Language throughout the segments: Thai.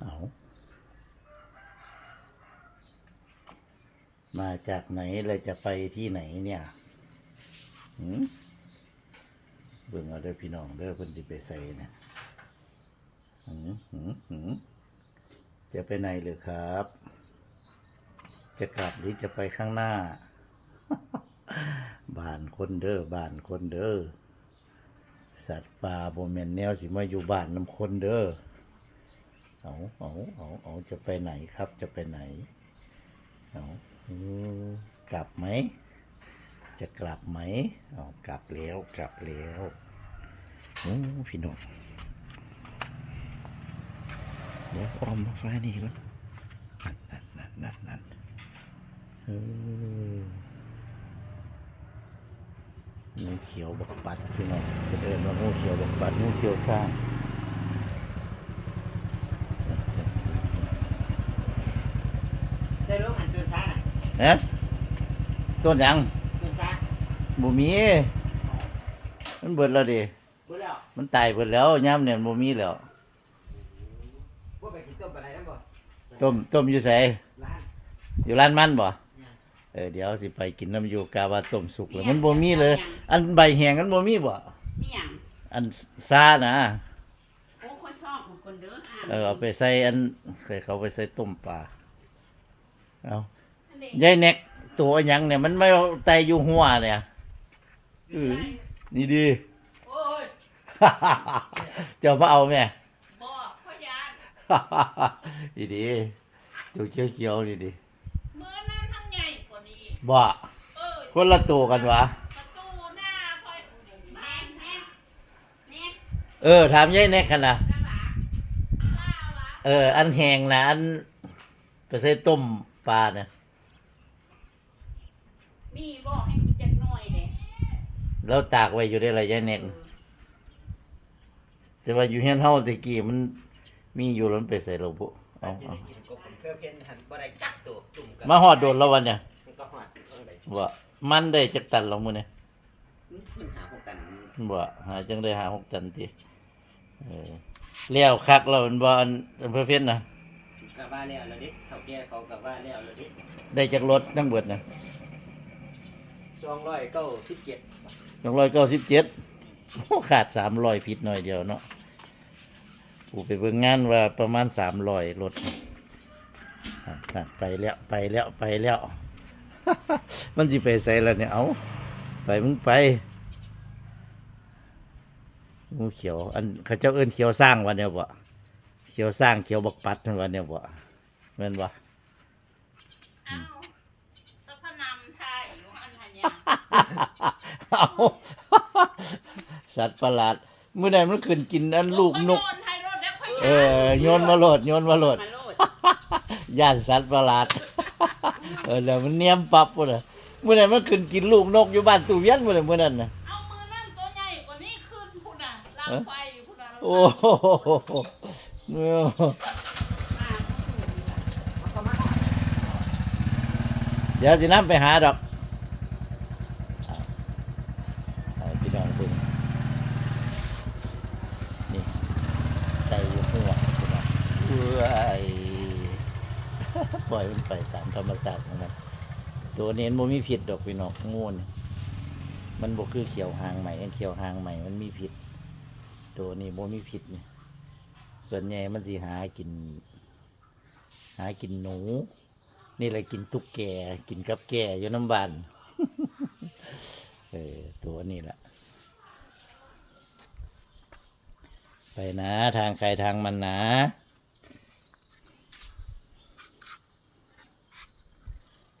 เอามาจากไหนเลยจะไปที่ไหนเนี่ยหืมเบิ่งเอาเด้อพี่น้องเด้อเพิ่นสิไปใส่เนะหืมหืมหืมจะไปไหนเลยครับ จะกลับหรือจะไปข้างหน้า บ้านคนเด้อบ้านคนเด้อสัตว์ป่าโบแมนแนวสิมาอยู่บ้านน้ำคนเด้อ เอาเอาเอาเอาจะไปไหนครับจะไปไหนเอากลับไหม จะกลับไหมเอากลับแล้วกลับแล้วโอ้พี่น้องเดี๋ยวออมมาฟ้านี่แล้วนั่นนั่นนั่นนั่นนั่นเอองูเขียวบักปัดพี่น้องจะเดินมางูเขียวบักปัดงูเขียวสร้าง ได้รู้หันตื่นช้าน่ะ เอ๊ะต้นหยังตื่นช้าบ่มี มันเบิดแล้วดิพูดแล้ว มันตายเบิดแล้วย่ำเนี่ยบ่มีแล้วว่าไปกินต้มอะไรนั่นบ่ต้มต้มอยู่ไสร้านอยู่ร้านมันบ่เนี่ยเออเดี๋ยวสิไปกินน้ำอยู่กาว่าต้มสุกแล้วมันบ่มีเลย อันใบแห้งมันบ่มีบ่มีหยังอันซานะโอ้คนชอบของคนเด้ออ่านเออเอาไปใส่อันเคยเขาไปใส่ต้มปลาเอาอันเด็ก ยายแน็กตัวหยังเนี่ย มันไม่เอาไตอยู่หัวเนี่ยเออนี่ดี โอ้ยเจ้ามาเอาแม่ บ่พ่อยานดีดีตัวเขียวเขียวๆดีดีเมื่อนั้นทั้งใหญ่กว่านี้บ่เออคนละตัวกันวะ ประตูหน้าพ่อยแม่แม่แม่เออ ถามยายแน็กกันนะน้ำหลาล่าวะเออ อันแห้งนะอันไปใส่ต้มปลาเนี่ย มีบอกให้กูจักหน่อยเด้แล้วตากไว้อยู่ได้ไรยายแน็กแต่ว่าอยู่เฮียนเฮาตะกี้มันมีอยู่แล้วมันไปใส่เราบุเอาจะเอาได้กินกบเพื่อเพี้ยนหันบ่ได้จักตัวจุ่มกันมาหอดโดนแล้ววันเนี่ยมันก็หอดเออได้ว่ามันได้จักตันแล้วมื้อเนี่ยมันหาพวกกันบ่หาจังได้หาหกตันติเออเลี้ยวคักแล้วมันบ่อันอันเพื่อเพิ่นน่ะกะว่าแล้วแล้วดิเฒ่าแก่เขากะว่าแล้วแล้วดิได้จากรถทั้งเบิดน่ะ 297สองร้อยเก้าสิบเจ็ดขาดสามร้อยผิดหน่อยเดียวเนาะกูไปเบิ่งงานว่าประมาณสามร้อยรถอะอะไปแล้วไปแล้วไปแล้ว มันสิไปใส่แล้วเนี่ยเอาไปมึงไปงูเขียว อันเขาเจ้าเอิ้นเขียวสร้างวันเนี่ยบ่เขียวสร้างเขียวบักปัดวันเนี่ยบ่แม่นบ่ เอ้าตะพนำไทยอยู่อันทันยา เอาสัตว์ประหลาดเมื่อใดมันขึ้นกินอันลูกนกโยนไทยรถแล้วค่อยเออโยนมาโหลดโยนมาโหลด มาโลดย่านสัตว์ประหลาด เออแล้วมันเนียมปับพุ่นน่ะเมื่อไหร่มันขึ้นกินลูกนกอยู่บ้านตู่เวียนเมื่อไหร่เมื่อนั้นน่ะ เอามือนั่นตัวใหญ่กว่านี้ขึ้นพุ่นน่ะลามเอ๊ะไฟอยู่พุ่นน่ะโอ้โหเออมาเขาถูกอยู่ล่ะเดี๋ยวสิน้ำไปหาดอกอ่า เอาพี่น้องเบิ่งนี่ใจอยู่หัวพี่น้องเอ้ยปล่อยมันไปตามธรรมชาติของมันตัวนี้มันบ่มีผิดดอกพี่น้องงูนี่มันบ่คือเขียวหางใหม่อันเขียวหางใหม่มันมีผิด ตัวนี้บ่มีผิดนี่ส่วนใหญ่มันสิหากิน หากินหนู นี่แหละกินตุ๊กแกกินกับแกอยู่น้ำบานเออตัวนี้แหละ ไปนะทางใครทางมันนะ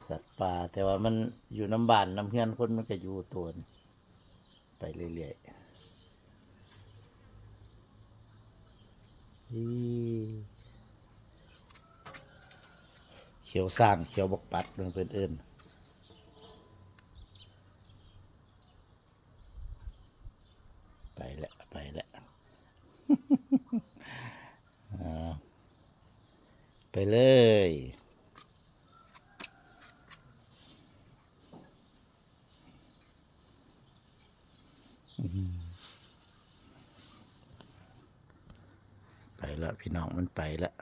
สัตว์ป่าแต่ว่ามันอยู่น้ำบานน้ำเพื่อนคนมันก็อยู่ตัวนไปเรื่อยๆเขียวสร้างเขียวบกปัดเรื่องเพื่อนเอินไปแล้วไปแล้ว อ่า ไปเลย ไปแล้วพี่น้องมันไปแล้ว